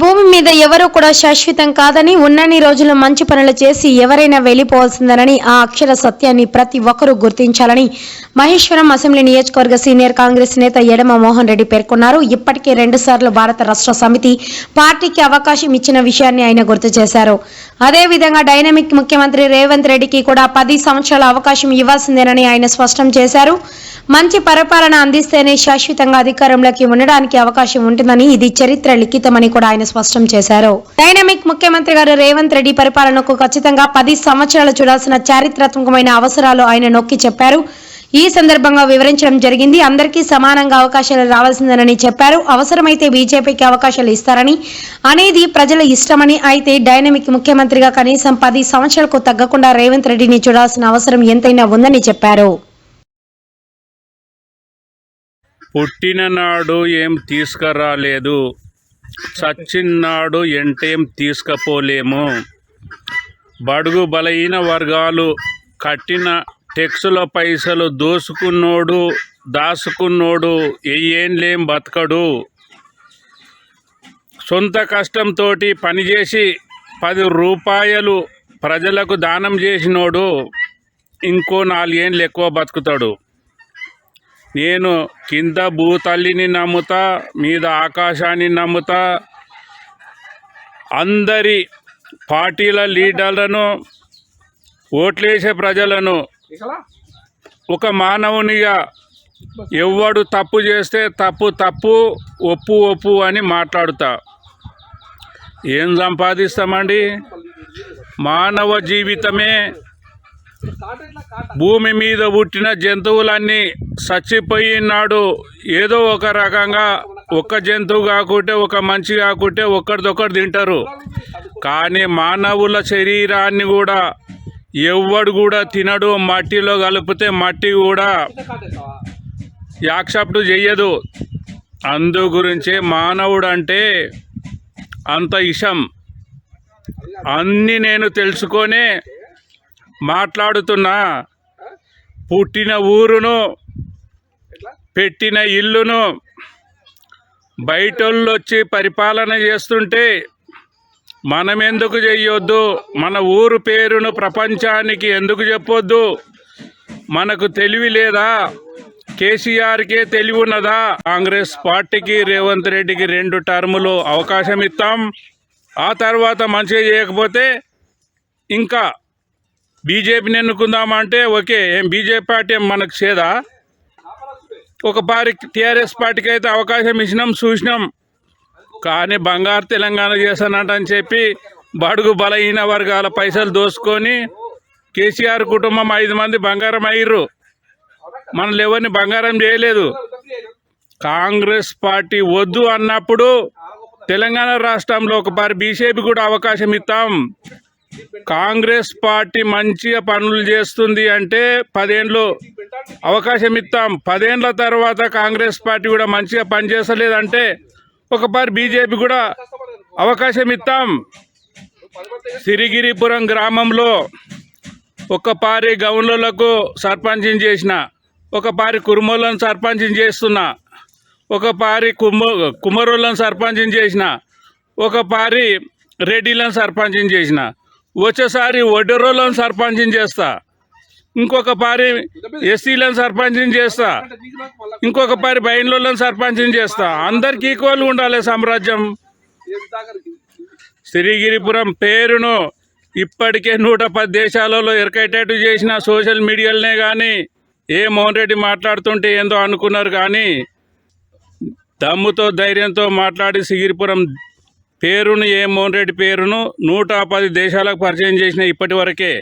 భూమి మీద ఎవరూ కూడా శాశ్వతం కాదని ఉన్నన్ని రోజులు మంచి పనులు చేసి ఎవరైనా వెళ్ళిపోవాల్సిందనని ఆ అక్షర సత్యాన్ని ప్రతి ఒక్కరూ గుర్తించాలని మహేశ్వరం అసెంబ్లీ నియోజకవర్గ సీనియర్ కాంగ్రెస్ నేత యడమ మోహన్ రెడ్డి పేర్కొన్నారు. ఇప్పటికే రెండుసార్లు భారత రాష్ట్ర సమితి పార్టీకి అవకాశం ఇచ్చిన విషయాన్ని ఆయన గుర్తు చేశారు. అదేవిధంగా డైనమిక్ ముఖ్యమంత్రి రేవంత్ రెడ్డికి కూడా పది సంవత్సరాల అవకాశం ఇవ్వాల్సిందేనని ఆయన స్పష్టం చేశారు. మంచి పరిపాలన అందిస్తేనే శాశ్వతంగా అధికారంలోకి ఉండడానికి అవకాశం ఉంటుందని ఇది చరిత్ర లిఖితమని కూడా ఆయన స్పష్టం చేశారు. డైనమిక్ ముఖ్యమంత్రి గారు రేవంత్ రెడ్డి పరిపాలనకు ఖచ్చితంగా పది సంవత్సరాలు చూడాల్సిన చారిత్రాత్మకమైన అవసరాలు ఆయన నొక్కి చెప్పారు. ఈ సందర్భంగా వివరించడం జరిగింది. అందరికీ సమానంగా అవకాశాలు రావాల్సిందేనని చెప్పారు. అవసరమైతే బీజేపీకి అవకాశాలు ఇస్తారని అనేది ప్రజల ఇష్టమని అయితే డైనమిక్ ముఖ్యమంత్రిగా కనీసం పది సంవత్సరాలకు తగ్గకుండా రేవంత్ రెడ్డిని చూడాల్సిన అవసరం ఎంతైనా ఉందని చెప్పారు. పుట్టిననాడు ఏం తీసుకురాలేదు. సచ్చిన్నాడు ఎంటేం తీసుకపోలేము. బడుగు బలహీన వర్గాలు కట్టిన టెక్సుల పైసలు దోసుకున్నోడు దాసుకున్నోడు ఎయ్యేంలేం బతకడు. సొంత కష్టంతో పనిచేసి పది రూపాయలు ప్రజలకు దానం చేసినోడు ఇంకో నాలుగేళ్ళు ఎక్కువ బతుకుతాడు. నేను కింద భూతల్లిని నమ్ముతా మీద ఆకాశాన్ని నమ్ముతా. అందరి పార్టీల లీడర్లను ఓట్లేసే ప్రజలను ఒక మానవునిగా ఎవడు తప్పు చేస్తే తప్పు తప్పు ఒప్పు ఒప్పు అని మాట్లాడుతా. ఏం సంపాదిస్తామండి? మానవ జీవితమే భూమి మీద పుట్టిన జంతువులన్నీ చచ్చిపోయినాడు. ఏదో ఒక రకంగా ఒక్క జంతువు కాకుంటే ఒక మనిషి కాకుంటే ఒక్కడిదొక్కడు తింటారు. కానీ మానవుల శరీరాన్ని కూడా ఎవడు కూడా తినడు. మట్టిలో కలిపితే మట్టి కూడా యాక్సెప్ట్ చెయ్యదు. అందు గురించే మానవుడు అంటే అంత ఇషం. అన్నీ నేను తెలుసుకొనే మాట్లాడుతున్నా పుట్టిన ఊరును పెట్టిన ఇల్లును బయటోళ్ళు వచ్చి పరిపాలన చేస్తుంటే మనం ఎందుకు చెయ్యొద్దు? మన ఊరు పేరును ప్రపంచానికి ఎందుకు చెప్పొద్దు? మనకు తెలివి లేదా? కేసీఆర్కే తెలివి ఉన్నదా కాంగ్రెస్ పార్టీకి రేవంత్ రెడ్డికి రెండు టర్ములు అవకాశం ఇస్తాం ఆ తర్వాత మంచిగా చేయకపోతే ఇంకా బీజేపీని ఎన్నుకుందామంటే ఓకే ఏం బీజేపీ పార్టీ ఏం మనకు చేదా? ఒక పారి టీఆర్ఎస్ పార్టీకి అయితే అవకాశం ఇచ్చినాం చూసినాం. కానీ బంగారు తెలంగాణ చేస్తానంట అని చెప్పి బడుగు బలహీన వర్గాల పైసలు దోసుకొని కేసీఆర్ కుటుంబం ఐదు మంది బంగారం అయ్యారు మనల్ని ఎవరిని బంగారం చేయలేదు. కాంగ్రెస్ పార్టీ వద్దు అన్నప్పుడు తెలంగాణ రాష్ట్రంలో ఒక పారి బీజేపీ కూడా అవకాశం ఇస్తాం. కాంగ్రెస్ పార్టీ మంచిగా పనులు చేస్తుంది అంటే పదేండ్లు అవకాశం ఇస్తాం. పదేండ్ల తర్వాత కాంగ్రెస్ పార్టీ కూడా మంచిగా పనిచేస్తలేదంటే ఒకపారి బీజేపీ కూడా అవకాశం ఇస్తాం. సిరిగిరిపురం గ్రామంలో ఒక పారి గౌన్లకు సర్పంచం చేసిన ఒక పారి కురుమోళ్ళను సర్పంచం చేస్తున్నా ఒక పారి కుమ కుమరులను సర్పంచం చేసిన ఒక పారి రెడ్డిలను సర్పంచం చేసిన వచ్చేసారి ఒడ్డరోళ్ళను సర్పంచం చేస్తా. ఇంకొక పారి ఎస్సీలను సర్పంచం చేస్తా. ఇంకొక పారి బయన్లోళ్ళని సర్పంచం చేస్తా. అందరికి ఈక్వల్గా ఉండాలి సామ్రాజ్యం. శ్రీగిరిపురం పేరును ఇప్పటికే నూట పది దేశాలలో ఎరకేటట్టు చేసిన సోషల్ మీడియాలనే కానీ ఏ మోహన్ రెడ్డి మాట్లాడుతుంటే ఏందో అనుకున్నారు కానీ దమ్ముతో ధైర్యంతో మాట్లాడి సిగిరిపురం పేరును ఏ మోహన్ రెడ్డి పేరును నూట పది దేశాలకు పరిచయం చేసిన ఇప్పటి వరకే